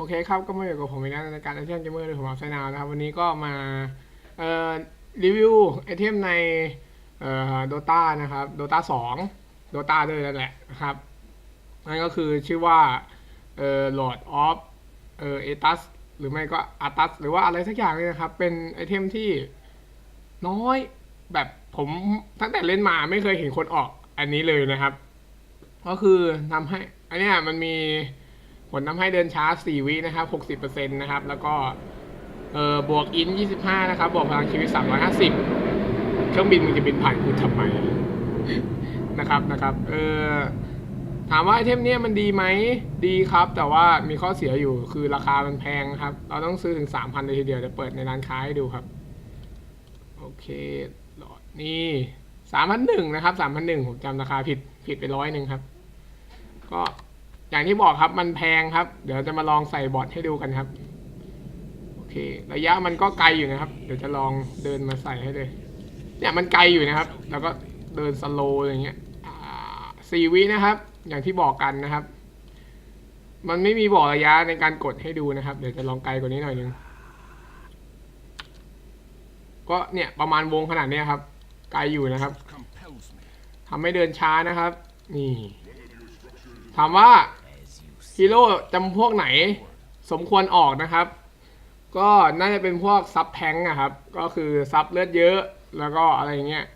โอเคครับ ก็มาอยู่กับผมอีกแล้วในการไอเทมเกมเมอร์หรือผมอัพไซนาวนะครับ วันนี้ก็มาเอ่อรีวิวไอเทมในเอ่อโดตานะครับโดตาสองโดตาด้วยนั่นแหละนะครับ นั่นก็คือชื่อว่าเอ่อ Lord of เอ่อเอตัสหรือไม่ก็อาตัสหรือว่าอะไรสักอย่างเลยนะครับ เป็นไอเทมที่น้อยแบบผมตั้งแต่เล่นมาไม่เคยเห็นคนออกอันนี้เลยนะครับ ก็คือทำให้อันนี้มันมี ผลทำให้เดินช้า 4 วินะครับ60%นะครับ แล้วก็เอ่อบวกอิน 25 นะครับ บวกพลังชีวิต 350 เครื่องบินมึงจะบินผ่านกูทำไม นะครับนะครับ เออถามว่าไอเทมเนี้ยมันดีไหม ดีครับ แต่ว่ามีข้อเสียอยู่คือราคามันแพงครับ เราต้องซื้อถึง 3,000เลยทีเดียวจะเปิดในร้านค้าให้ดูครับ โอเคหลอดนี่3,001นะครับ3,001ผมจำราคาผิดผิดไปร้อยหนึ่งครับ ก็ อย่างที่บอกครับมันแพงครับ เดี๋ยวจะมาลองใส่บอทให้ดูกันครับ โอเค ระยะมันก็ไกลอยู่นะครับ เดี๋ยวจะลองเดินมาใส่ให้เลย เนี่ยมันไกลอยู่นะครับ แล้วก็เดินสโลว์อย่างเงี้ยสี่วินะครับ อย่างที่บอกกันนะครับ มันไม่มีบอกระยะในการกดให้ดูนะครับ เดี๋ยวจะลองไกลกว่านี้หน่อยนึงก็เนี่ยประมาณวงขนาดเนี้ยครับ ไกลอยู่นะครับทำให้เดินช้านะครับ นี่ถามว่า ฮีโร่จำพวกไหนสมควรออกนะครับ ก็น่าจะเป็นพวกซับแทงค์อะครับ ก็คือซับเลือดเยอะแล้วก็อะไรเงี้ย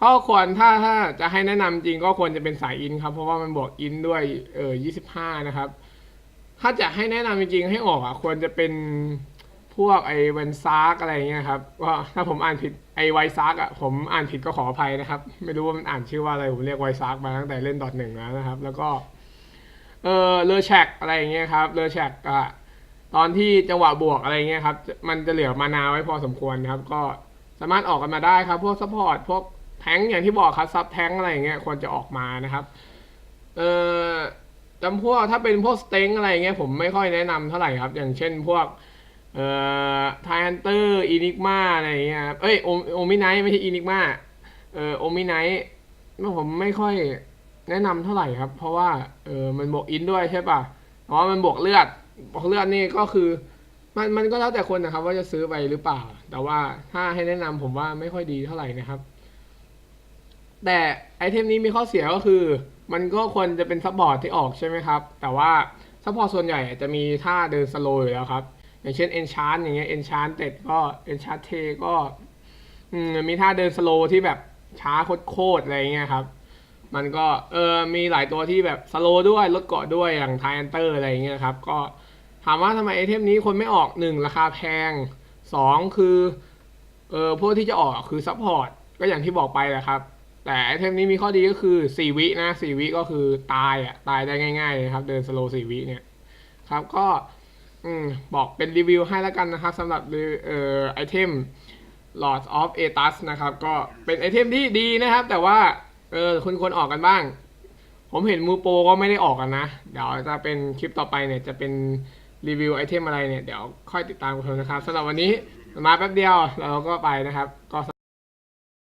ก็ควรถ้าถ้าจะให้แนะนำจริงก็ควรจะเป็นสายอินครับเพราะว่ามันบวกอินด้วยเออ25นะครับ ถ้าจะให้แนะนำจริงๆให้ออกอะควรจะเป็นพวกไอเวนซากอะไรเงี้ยครับก็ถ้าผมอ่านผิดไอไวซากอะผมอ่านผิดก็ขออภัยนะครับ ไม่รู้ว่ามันอ่านชื่อว่าอะไรผมเรียกไวซากมาตั้งแต่เล่นดอทหนึ่งแล้วนะครับ แล้วก็ เออเลอแชกอะไรอย่างเงี้ยครับเลอแชกอะตอนที่จังหวะบวกอะไรเงี้ยครับ มันจะเหลือมานาไว้พอสมควรนะครับ ก็สามารถออกกันมาได้ครับ พวกซัพพอร์ตพวกแทงอย่างที่บอกครับซับแทงอะไรอย่างเงี้ยควรจะออกมานะครับเออจำพวกถ้าเป็นพวกสเต็งอะไรเงี้ยผมไม่ค่อยแนะนำเท่าไหร่ครับ อย่างเช่นพวกเอ่อไทฮันเตอร์อินิกมาอะไรอย่างเงี้ยครับเอ้ยโอโอมิไนไม่ใช่อินิกมาเอ่อโอมิไนผมไม่ค่อย แนะนำเท่าไหร่ครับ เพราะว่าเออมันบวกอินด้วยใช่ป่ะอ๋อมันบวกเลือดบวกเลือดนี่ก็คือ มันมันก็แล้วแต่คนนะครับ ว่าจะซื้อไปหรือเปล่า แต่ว่าถ้าให้แนะนำผมว่าไม่ค่อยดีเท่าไหร่นะครับ แต่ไอเทมนี้มีข้อเสียก็คือ มันก็ควรจะเป็นซัพพอร์ตที่ออกใช่ไหมครับ แต่ว่าซัพพอร์ตส่วนใหญ่จะมีท่าเดินสโลว์อยู่แล้วครับอย่างเช่น enchant อย่างเงี้ย enchant เต็ดก็ enchant เทก็มมีท่าเดินสโลว์ที่แบบช้าโคตรๆอะไรเงี้ยครับ มันก็เออมีหลายตัวที่แบบสโลด้วยลดเกาะด้วยอย่างไทแอนเตอร์อะไรอย่างเงี้ยครับ ก็ถามว่าทำไมไอเทมนี้คนไม่ออกหนึ่งราคาแพงสองคือเออพวกที่จะออกคือซัพพอร์ตก็อย่างที่บอกไปแหละครับ แต่ไอเทมนี้มีข้อดีก็คือสี่วินะสี่วิก็คือตายอะตายได้ง่ายๆเลยครับ เดินสโลว์สี่วิเนี่ยครับก็อืมบอกเป็นรีวิวให้แล้วกันนะครับสำหรับเอ่อไอเทม Lord of Atas นะครับ ก็เป็นไอเทมที่ดีนะครับ แต่ว่า เออคุณควรออกกันบ้าง ผมเห็นมูโปรก็ไม่ได้ออกกันนะ เดี๋ยวจะเป็นคลิปต่อไปเนี่ยจะเป็นรีวิวไอเทมอะไรเนี่ยเดี๋ยวค่อยติดตามกันนะครับสำหรับวันนี้มาแป๊บเดียวเราก็ไปนะครับก็